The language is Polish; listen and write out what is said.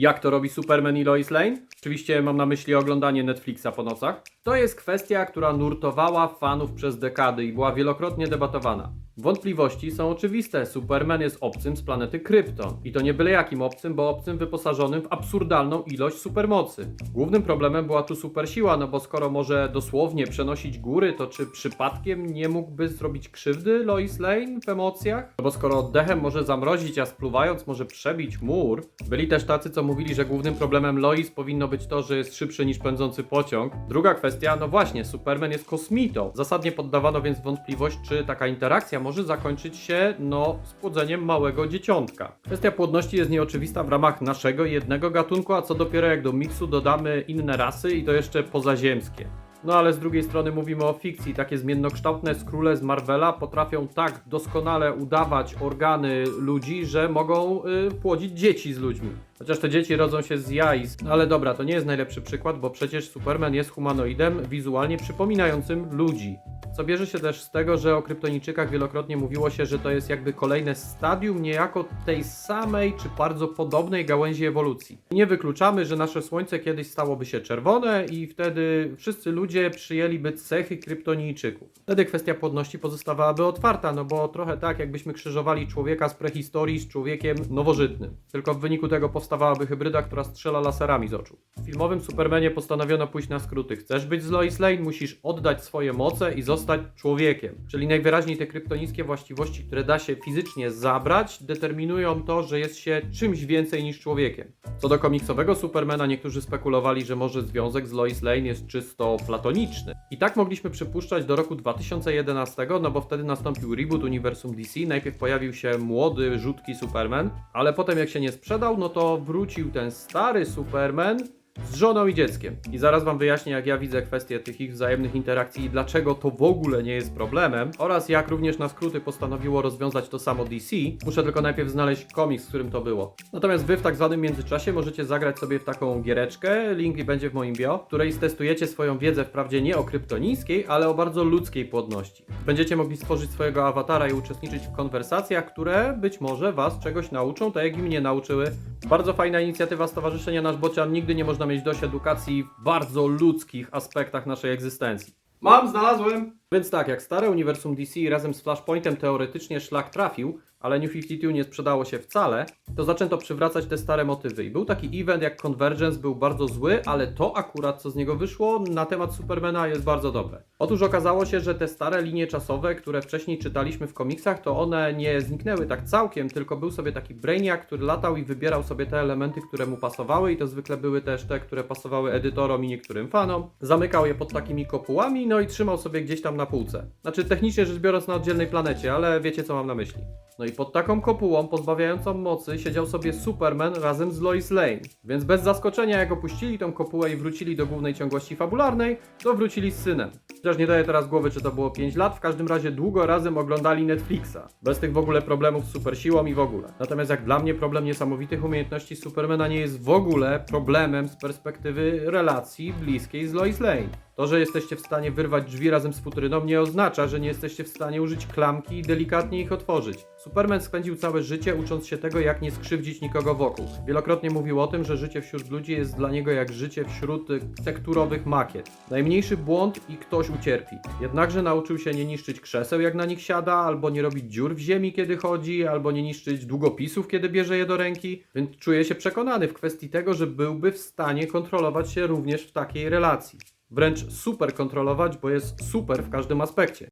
Jak to robi Superman i Lois Lane? Oczywiście mam na myśli oglądanie Netflixa po nocach. To jest kwestia, która nurtowała fanów przez dekady i była wielokrotnie debatowana. Wątpliwości są oczywiste. Superman jest obcym z planety Krypton. I to nie byle jakim obcym, bo obcym wyposażonym w absurdalną ilość supermocy. Głównym problemem była tu supersiła, no bo skoro może dosłownie przenosić góry, to czy przypadkiem nie mógłby zrobić krzywdy Lois Lane w emocjach? No bo skoro oddechem może zamrozić, a spluwając może przebić mur. Byli też tacy, co mówili, że głównym problemem Lois powinno być to, że jest szybszy niż pędzący pociąg. Druga kwestia, no właśnie, Superman jest kosmitą. Zasadnie poddawano więc wątpliwość, czy taka interakcja może zakończyć się, no, spłodzeniem małego dzieciątka. Kwestia płodności jest nieoczywista w ramach naszego jednego gatunku, a co dopiero jak do miksu dodamy inne rasy i to jeszcze pozaziemskie. No ale z drugiej strony mówimy o fikcji. Takie zmiennokształtne skróle z Marvela potrafią tak doskonale udawać organy ludzi, że mogą y, płodzić dzieci z ludźmi. Chociaż te dzieci rodzą się z jaj. Ale dobra, to nie jest najlepszy przykład, bo przecież Superman jest humanoidem wizualnie przypominającym ludzi. Co bierze się też z tego, że o kryptonijczykach wielokrotnie mówiło się, że to jest jakby kolejne stadium niejako tej samej czy bardzo podobnej gałęzi ewolucji. Nie wykluczamy, że nasze Słońce kiedyś stałoby się czerwone i wtedy wszyscy ludzie przyjęliby cechy kryptonijczyków. Wtedy kwestia płodności pozostawałaby otwarta, no bo trochę tak jakbyśmy krzyżowali człowieka z prehistorii z człowiekiem nowożytnym. Tylko w wyniku tego powstawałaby hybryda, która strzela laserami z oczu. W filmowym Supermanie postanowiono pójść na skróty. Chcesz być z Lois Lane, musisz oddać swoje moce i zostać człowiekiem. Czyli najwyraźniej te kryptonickie właściwości, które da się fizycznie zabrać, determinują to, że jest się czymś więcej niż człowiekiem. Co do komiksowego Supermana, niektórzy spekulowali, że może związek z Lois Lane jest czysto platoniczny. I tak mogliśmy przypuszczać do roku 2011, no bo wtedy nastąpił reboot uniwersum DC. Najpierw pojawił się młody, rzutki Superman, ale potem jak się nie sprzedał, no to wrócił ten stary Superman z żoną i dzieckiem. I zaraz wam wyjaśnię, jak ja widzę kwestię tych ich wzajemnych interakcji i dlaczego to w ogóle nie jest problemem, oraz jak również na skróty postanowiło rozwiązać to samo DC. Muszę tylko najpierw znaleźć komiks, w którym to było. Natomiast wy w tak zwanym międzyczasie możecie zagrać sobie w taką giereczkę, link będzie w moim bio, w której stestujecie swoją wiedzę wprawdzie nie o kryptonińskiej, ale o bardzo ludzkiej płodności. Będziecie mogli stworzyć swojego awatara i uczestniczyć w konwersacjach, które być może was czegoś nauczą, tak jak i mnie nauczyły. Bardzo fajna inicjatywa Stowarzyszenia Nasz Bocian. Nigdy nie można mieć dość edukacji w bardzo ludzkich aspektach naszej egzystencji. Mam, znalazłem! Więc tak, jak stare uniwersum DC razem z Flashpointem teoretycznie szlak trafił, ale New 52 nie sprzedało się wcale, to zaczęto przywracać te stare motywy. I był taki event jak Convergence, był bardzo zły, ale to akurat co z niego wyszło na temat Supermana jest bardzo dobre. Otóż okazało się, że te stare linie czasowe, które wcześniej czytaliśmy w komiksach, to one nie zniknęły tak całkiem, tylko był sobie taki Brainiac, który latał i wybierał sobie te elementy, które mu pasowały i to zwykle były też te, które pasowały edytorom i niektórym fanom. Zamykał je pod takimi kopułami, no i trzymał sobie gdzieś tam na półce. Znaczy technicznie rzecz biorąc na oddzielnej planecie, ale wiecie co mam na myśli. No i pod taką kopułą pozbawiającą mocy siedział sobie Superman razem z Lois Lane. Więc bez zaskoczenia jak opuścili tą kopułę i wrócili do głównej ciągłości fabularnej, to wrócili z synem. Chociaż nie daję teraz głowy, czy to było 5 lat, w każdym razie długo razem oglądali Netflixa. Bez tych w ogóle problemów z supersiłą i w ogóle. Natomiast jak dla mnie problem niesamowitych umiejętności Supermana nie jest w ogóle problemem z perspektywy relacji bliskiej z Lois Lane. To, że jesteście w stanie wyrwać drzwi razem z futryną nie oznacza, że nie jesteście w stanie użyć klamki i delikatnie ich otworzyć. Superman spędził całe życie ucząc się tego, jak nie skrzywdzić nikogo wokół. Wielokrotnie mówił o tym, że życie wśród ludzi jest dla niego jak życie wśród y, tekturowych makiet. Najmniejszy błąd i ktoś ucierpi. Jednakże nauczył się nie niszczyć krzeseł, jak na nich siada, albo nie robić dziur w ziemi, kiedy chodzi, albo nie niszczyć długopisów, kiedy bierze je do ręki, więc czuje się przekonany w kwestii tego, że byłby w stanie kontrolować się również w takiej relacji. Wręcz super kontrolować, bo jest super w każdym aspekcie.